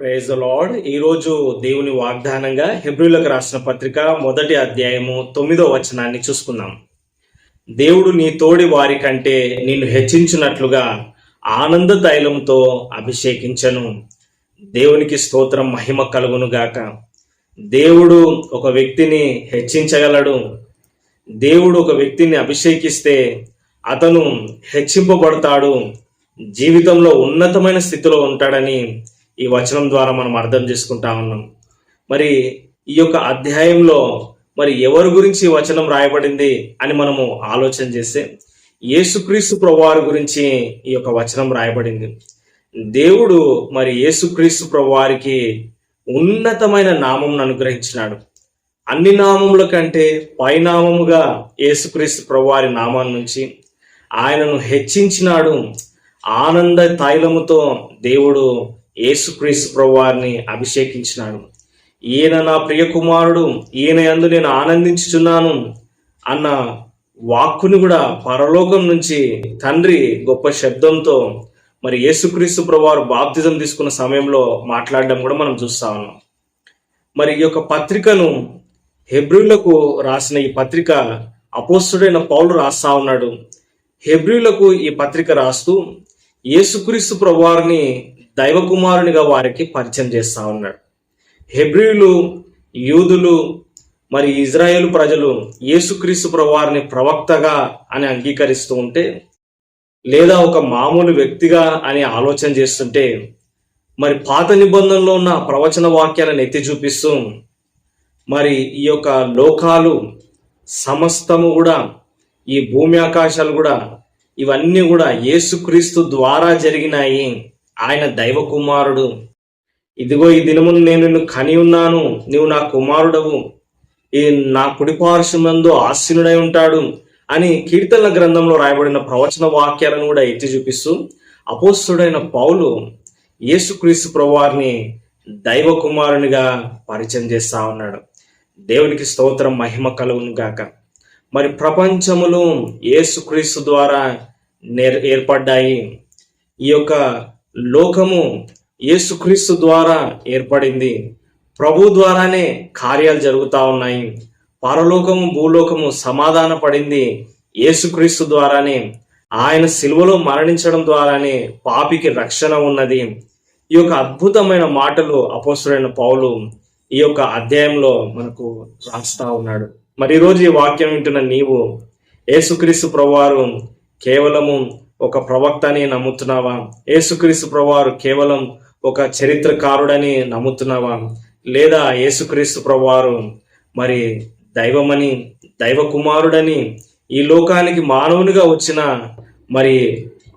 Praise lord ఈరోజు దేవుని వాగ్దానంగా హెబ్రిలకు రాసిన పత్రిక మొదటి అధ్యాయము తొమ్మిదో వచనాన్ని చూసుకుందాం. దేవుడు నీ తోడి వారి కంటే నిన్ను హెచ్చించినట్లుగా ఆనంద తైలంతో అభిషేకించను. దేవునికి స్తోత్రం మహిమ కలుగును గాక. దేవుడు ఒక వ్యక్తిని హెచ్చించగలడు. దేవుడు ఒక వ్యక్తిని అభిషేకిస్తే అతను హెచ్చింపబడతాడు. జీవితంలో ఉన్నతమైన స్థితిలో ఉంటాడని ఈ వచనం ద్వారా మనం అర్థం చేసుకుంటా ఉన్నాం. మరి ఈ యొక్క అధ్యాయంలో మరి ఎవరి గురించి వచనం రాయబడింది అని మనము ఆలోచన చేస్తే యేసుక్రీస్తు ప్రభువారి గురించి ఈ యొక్క వచనం రాయబడింది. దేవుడు మరి యేసుక్రీస్తు ప్రభువారికి ఉన్నతమైన నామం అనుగ్రహించినాడు. అన్ని నామముల కంటే పైనామముగా యేసుక్రీస్తు ప్రభువారి నామాన్ని నుంచి ఆయనను హెచ్చించినాడు. ఆనంద తైలముతో దేవుడు యేసుక్రీస్తు ప్రభువారిని అభిషేకించినాడు. ఈయన నా ప్రియ కుమారుడు ఈయన యందు నేను ఆనందించుచున్నాను అన్న వాక్కుని కూడా పరలోకం నుంచి తండ్రి గొప్ప శబ్దంతో మరి యేసుక్రీస్తు ప్రభువారు బాప్తిజం తీసుకున్న సమయంలో మాట్లాడడం కూడా మనం చూస్తా ఉన్నాం. మరి ఈ యొక్క పత్రికను హెబ్రిలకు రాసిన ఈ పత్రిక అపోస్తుడైన పౌలు రాస్తా ఉన్నాడు. హెబ్రిలకు ఈ పత్రిక రాస్తూ యేసుక్రీస్తు ప్రభువారిని దైవకుమారునిగా వారికి పరిచయం చేస్తూ ఉన్నాడు. హెబ్రియులు యూదులు మరి ఇజ్రాయేల్ ప్రజలు యేసుక్రీస్తు ప్రవారిని ప్రవక్తగా అని అంగీకరిస్తూ ఉంటే లేదా ఒక మామూలు వ్యక్తిగా అని ఆలోచన చేస్తుంటే మరి పాత నిబంధనలో ఉన్న ప్రవచన వాక్యాలను ఎత్తి చూపిస్తూ మరి ఈ యొక్క లోకాలు సమస్తము కూడా ఈ భూమి ఆకాశాలు కూడా ఇవన్నీ కూడా యేసుక్రీస్తు ద్వారా జరిగినాయి. ఆయన దైవ కుమారుడు ఇదిగో ఈ దినము నేను నిన్ను కని ఉన్నాను. నీవు నా కుమారుడవు. ఈ నా కుడిపార్శ్వమందు ఆశీనుడై ఉంటాడు అని కీర్తనల గ్రంథంలో రాయబడిన ప్రవచన వాక్యాలను కూడా ఎత్తి చూపిస్తూ అపోస్తుడైన పౌలు యేసుక్రీస్తు ప్రభువారిని దైవ కుమారునిగా పరిచయం చేస్తా ఉన్నాడు. దేవునికి స్తోత్రం మహిమ కలుగును గాక. మరి ప్రపంచములు యేసుక్రీస్తు ద్వారా నేర్ ఏర్పడ్డాయి. ఈ యొక్క లోకము యేసుక్రీస్తు ద్వారా ఏర్పడింది. ప్రభు ద్వారానే కార్యాలు జరుగుతూ ఉన్నాయి. పరలోకము భూలోకము సమాధాన పడింది యేసుక్రీస్తు ద్వారానే. ఆయన సిలువలో మరణించడం ద్వారానే పాపికి రక్షణ ఉన్నది. ఈ యొక్క అద్భుతమైన మాటలు అపోసుడైన పౌలు ఈ యొక్క అధ్యాయంలో మనకు రాస్తా ఉన్నాడు. మరి ఈరోజు ఈ వాక్యం వింటున్న నీవు యేసుక్రీస్తు ప్రభువారు కేవలము ఒక ప్రవక్త అని నమ్ముతున్నావా? యేసుక్రీస్తు ప్రభువారు కేవలం ఒక చరిత్రకారుడని నమ్ముతున్నావా? లేదా యేసుక్రీస్తు ప్రభువారు మరి దైవమని దైవ కుమారుడని ఈ లోకానికి మానవునిగా వచ్చిన మరి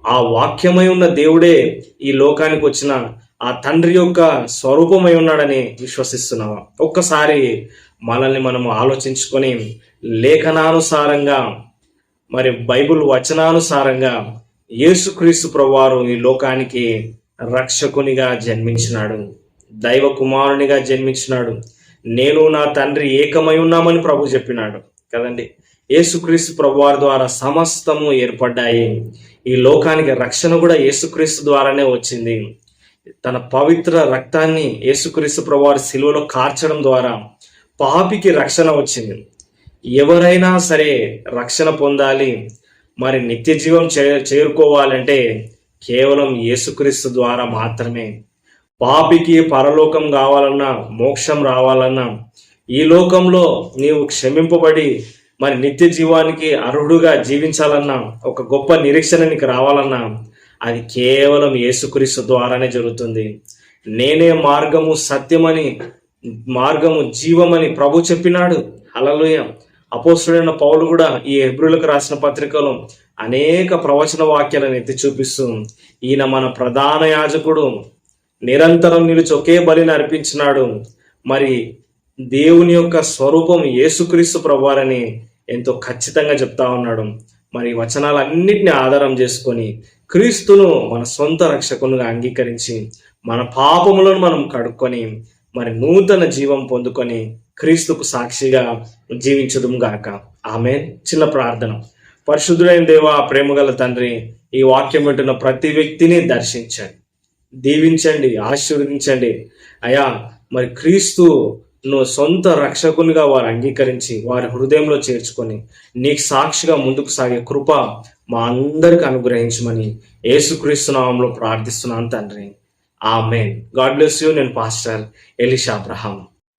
ఆ వాక్యమై ఉన్న దేవుడే ఈ లోకానికి వచ్చిన ఆ తండ్రి యొక్క స్వరూపమై ఉన్నాడని విశ్వసిస్తున్నావా? ఒక్కసారి మనల్ని మనం ఆలోచించుకొని లేఖనానుసారంగా మరి బైబిల్ వచనానుసారంగా యేసుక్రీస్తు ప్రభువారు ఈ లోకానికి రక్షకునిగా జన్మించినాడు దైవ కుమారునిగా జన్మించినాడు. నేను నా తండ్రి ఏకమై ఉన్నామని ప్రభు చెప్పినాడు కదండి. యేసుక్రీస్తు ప్రభువారి ద్వారా సమస్తము ఏర్పడ్డాయి. ఈ లోకానికి రక్షణ కూడా యేసుక్రీస్తు ద్వారానే వచ్చింది. తన పవిత్ర రక్తాన్ని యేసుక్రీస్తు ప్రభువారి శిలువలో కార్చడం ద్వారా పాపికి రక్షణ వచ్చింది. ఎవరైనా సరే రక్షణ పొందాలి. మరి నిత్య జీవం చే చేరుకోవాలంటే కేవలం యేసుక్రీస్తు ద్వారా మాత్రమే. పాపికి పరలోకం కావాలన్నా మోక్షం రావాలన్నా ఈ లోకంలో నీవు క్షమింపబడి మరి నిత్య జీవానికి అర్హుడుగా జీవించాలన్నా ఒక గొప్ప నిరీక్షణ నీకు రావాలన్నా అది కేవలం యేసుక్రీస్తు ద్వారానే జరుగుతుంది. నేనే మార్గము సత్యమని మార్గము జీవమని ప్రభు చెప్పినాడు. అలలుయ అపోస్తుడైన పౌలు కూడా ఈ హెబ్రులకు రాసిన పత్రికలో అనేక ప్రవచన వాక్యాలను ఎత్తి చూపిస్తూ ఈయన మన ప్రధాన యాజకుడు నిరంతరం నిలిచి ఒకే బలిని అర్పించినాడు. మరి దేవుని యొక్క స్వరూపం యేసుక్రీస్తు ప్రభువారని ఎంతో ఖచ్చితంగా చెప్తా ఉన్నాడు. మరి వచనాలన్నిటిని ఆధారం చేసుకొని క్రీస్తును మన సొంత రక్షకునిగా అంగీకరించి మన పాపములను మనం కడుక్కొని మరి నూతన జీవం పొందుకొని క్రీస్తుకు సాక్షిగా జీవించదుముగాక ఆమె చిన్న ప్రార్థన. పరిశుద్ధుడైన దేవ ప్రేమగల తండ్రి ఈ వాక్యం వింటున్న ప్రతి వ్యక్తిని దర్శించండి. దీవించండి ఆశీర్వదించండి. అయా మరి క్రీస్తు నువ్వు సొంత రక్షకునిగా వారు అంగీకరించి వారి హృదయంలో చేర్చుకొని నీకు సాక్షిగా ముందుకు సాగే కృప మా అందరికి అనుగ్రహించమని యేసుక్రీస్తు నామంలో ప్రార్థిస్తున్నాను తండ్రి. ఆమెన్. God bless you. నేను pastor Elisha Abraham.